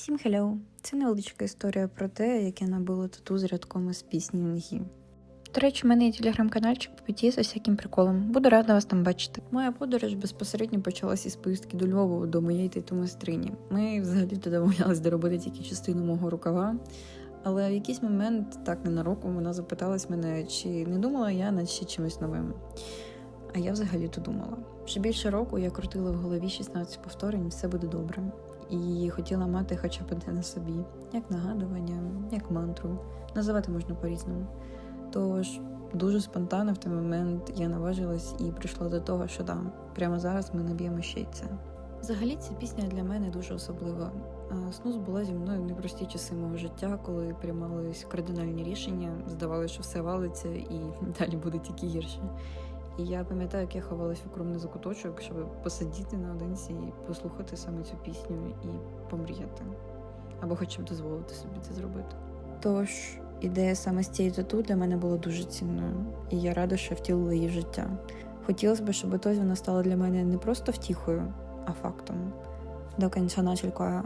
Всім хеллоу! Це невеличка історія про те, як я набила тату з рядком із пісні Нгі. До речі, в мене є телеграм-канальчик по п'яті за всяким приколом. Буду рада вас там бачити. Моя подорож безпосередньо почалась із поїздки до Львова до моєї тату-майстрині. Ми взагалі то домовлялись доробити тільки частину мого рукава. Але в якийсь момент, так ненароком, вона запиталась мене, чи не думала я над ще чимось новим. А я взагалі то думала. Вже більше року я крутила в голові 16 повторень, все буде добре. І хотіла мати хоча б одне на собі, як нагадування, як мантру. Називати можна по-різному. Тож дуже спонтанно в той момент я наважилась і прийшла до того, що да, прямо зараз ми наб'ємо ще й це. Взагалі, ця пісня для мене дуже особлива. Снус була зі мною в непрості часи мого життя, коли приймались кардинальні рішення. Здавалося, що все валиться і далі буде тільки гірше. І я пам'ятаю, як я ховалась в укромний закуточок, щоб посидіти наодинці і послухати саме цю пісню і помріяти. Або хоча б дозволити собі це зробити. Тож, ідея саме з цією тату для мене була дуже цінною, і я рада, що втілила її в життя. Хотілося б, щоб ось вона стала для меня не просто втіхою, а фактом. До кінця началькою